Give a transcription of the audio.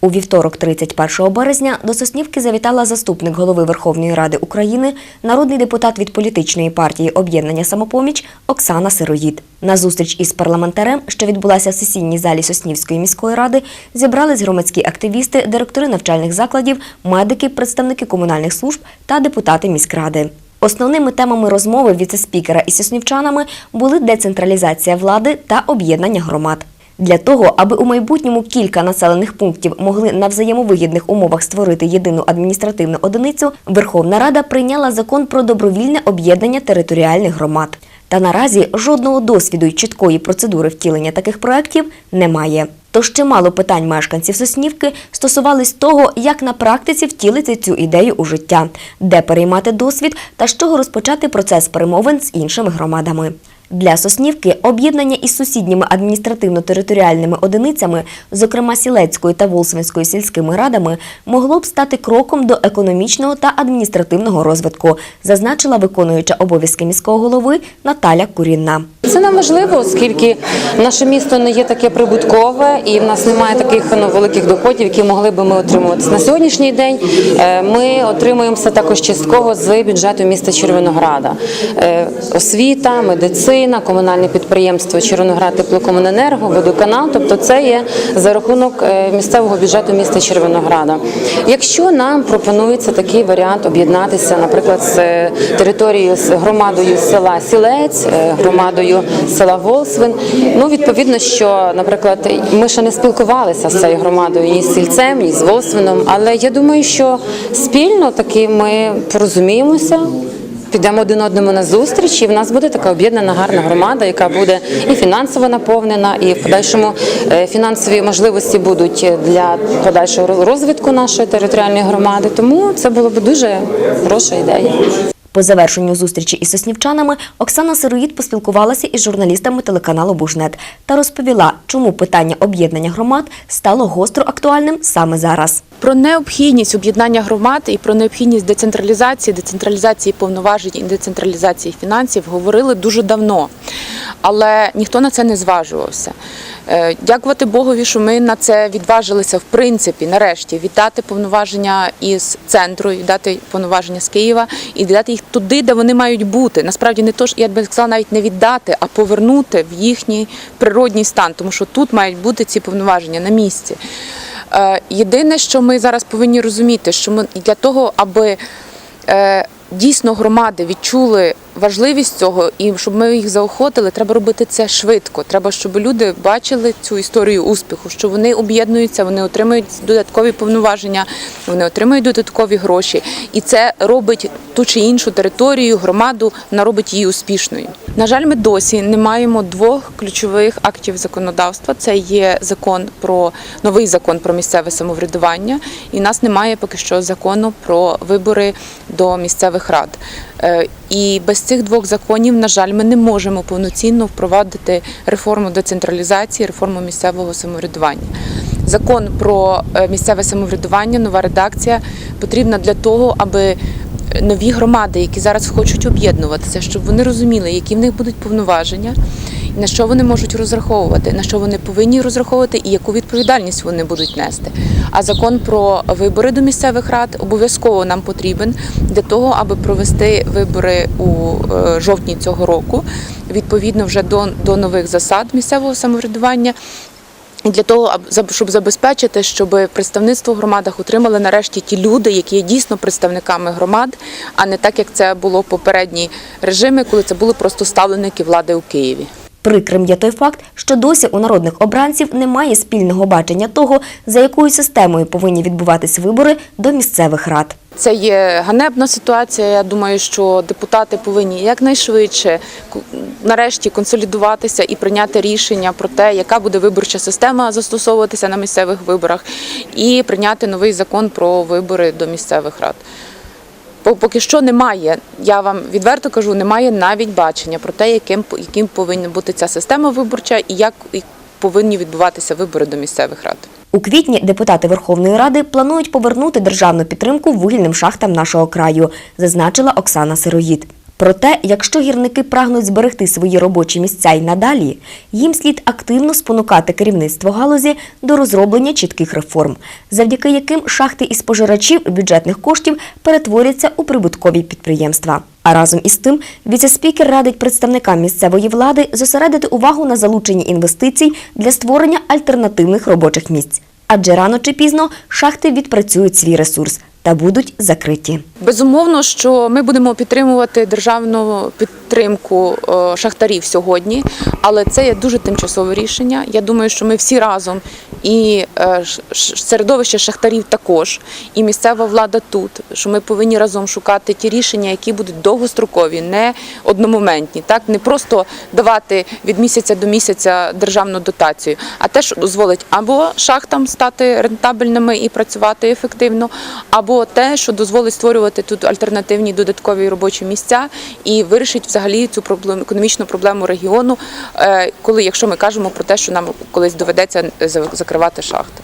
У вівторок, 31 березня, до Соснівки завітала заступник голови Верховної Ради України, народний депутат від політичної партії Об'єднання Самопоміч Оксана Сироїд. На зустріч із парламентарем, що відбулася в сесійній залі Соснівської міської ради, зібрались громадські активісти, директори навчальних закладів, медики, представники комунальних служб та депутати міськради. Основними темами розмови віце-спікера із соснівчанами були децентралізація влади та об'єднання громад. Для того, аби у майбутньому кілька населених пунктів могли на взаємовигідних умовах створити єдину адміністративну одиницю, Верховна Рада прийняла закон про добровільне об'єднання територіальних громад. Та наразі жодного досвіду й чіткої процедури втілення таких проєктів немає. Тож чимало питань мешканців Соснівки стосувались того, як на практиці втілити цю ідею у життя, де переймати досвід та з чого розпочати процес перемовин з іншими громадами. Для Соснівки об'єднання із сусідніми адміністративно-територіальними одиницями, зокрема Сілецькою та Волсвинською сільськими радами, могло б стати кроком до економічного та адміністративного розвитку, зазначила виконуюча обов'язки міського голови Наталя Курінна. Це нам важливо, оскільки наше місто не є таке прибуткове і в нас немає таких ну, великих доходів, які могли би ми отримувати. На сьогоднішній день е, ми отримуємо все також частково з бюджету міста Червонограда. Е, Освіта, медицина, комунальне підприємство Червоноград теплокомуненерго, водоканал. Тобто це є за рахунок е, місцевого бюджету міста Червонограда. Якщо нам пропонується такий варіант об'єднатися, наприклад, з е, територією з громадою села Сілець, е, громадою села Волсвин. Ну відповідно, що, наприклад, ми ще не спілкувалися з цією громадою ні з сільцем, ні з Волсвином, але я думаю, що спільно таки ми порозуміємося. Підемо один одному на зустріч, і в нас буде така об'єднана гарна громада, яка буде і фінансово наповнена, і в подальшому е, фінансові можливості будуть для подальшого розвитку нашої територіальної громади. Тому це було б дуже хороша ідея. По завершенню зустрічі із соснівчанами Оксана Сироїд поспілкувалася із журналістами телеканалу Бужнет та розповіла, чому питання об'єднання громад стало гостро актуальним саме зараз. Про необхідність об'єднання громад і про необхідність децентралізації, децентралізації повноважень і децентралізації фінансів говорили дуже давно, але ніхто на це не зважувався. Е, Дякувати Богові, що ми на це відважилися в принципі, нарешті, віддати повноваження із центру, віддати повноваження з Києва і віддати їх туди, де вони мають бути. Насправді не то ж, я б сказала, навіть не віддати, а повернути в їхній природній стан, тому що тут мають бути ці повноваження на місці. Е, Єдине, що ми зараз повинні розуміти, що ми для того, аби е, дійсно громади відчули важливість цього, і щоб ми їх заохотили, треба робити це швидко. Треба, щоб люди бачили цю історію успіху, що вони об'єднуються, вони отримують додаткові повноваження, вони отримують додаткові гроші, і це робить ту чи іншу територію, громаду, вона робить її успішною. На жаль, ми досі не маємо двох ключових актів законодавства. Це є закон про новий закон про місцеве самоврядування, і в нас немає поки що закону про вибори до місцевих рад. Е, І без цих двох законів, на жаль, ми не можемо повноцінно впровадити реформу децентралізації, реформу місцевого самоврядування. Закон про е, місцеве самоврядування, нова редакція потрібна для того, аби нові громади, які зараз хочуть об'єднуватися, щоб вони розуміли, які в них будуть повноваження, на що вони можуть розраховувати, на що вони повинні розраховувати і яку відповідальність вони будуть нести. А закон про вибори до місцевих рад обов'язково нам потрібен для того, аби провести вибори у е, жовтні цього року, відповідно вже до, до нових засад місцевого самоврядування. Для того, щоб забезпечити, щоб представництво в громадах отримали нарешті ті люди, які є дійсно представниками громад, а не так, як це було в попередні режими, коли це були просто ставленики влади у Києві. Прикрим є той факт, що досі у народних обранців немає спільного бачення того, за якою системою повинні відбуватись вибори до місцевих рад. Це є ганебна ситуація. Я думаю, що депутати повинні якнайшвидше нарешті консолідуватися і прийняти рішення про те, яка буде виборча система застосовуватися на місцевих виборах, і прийняти новий закон про вибори до місцевих рад. По- Поки що немає, я вам відверто кажу, немає навіть бачення про те, яким, яким повинна бути ця система виборча і як повинні відбуватися вибори до місцевих рад. У квітні депутати Верховної Ради планують повернути державну підтримку вугільним шахтам нашого краю, зазначила Оксана Сироїд. Проте, якщо гірники прагнуть зберегти свої робочі місця й надалі, їм слід активно спонукати керівництво галузі до розроблення чітких реформ, завдяки яким шахти із пожирачів бюджетних коштів перетворяться у прибуткові підприємства. А разом із тим, віце-спікер радить представникам місцевої влади зосередити увагу на залученні інвестицій для створення альтернативних робочих місць. Адже рано чи пізно шахти відпрацюють свій ресурс та будуть закриті. Безумовно, що ми будемо підтримувати державну підтримку е, шахтарів сьогодні, але це є дуже тимчасове рішення. Я думаю, що ми всі разом і е, середовище шахтарів також, і місцева влада тут. Що ми повинні разом шукати ті рішення, які будуть довгострокові, не одномоментні, так не просто давати від місяця до місяця державну дотацію, а те, що дозволить або шахтам стати рентабельними і працювати ефективно, або те, що дозволить створювати тут альтернативні додаткові робочі місця і вирішить взагалі цю проблему економічну проблему регіону, е, коли якщо ми кажемо про те, що нам колись доведеться закривати шахти.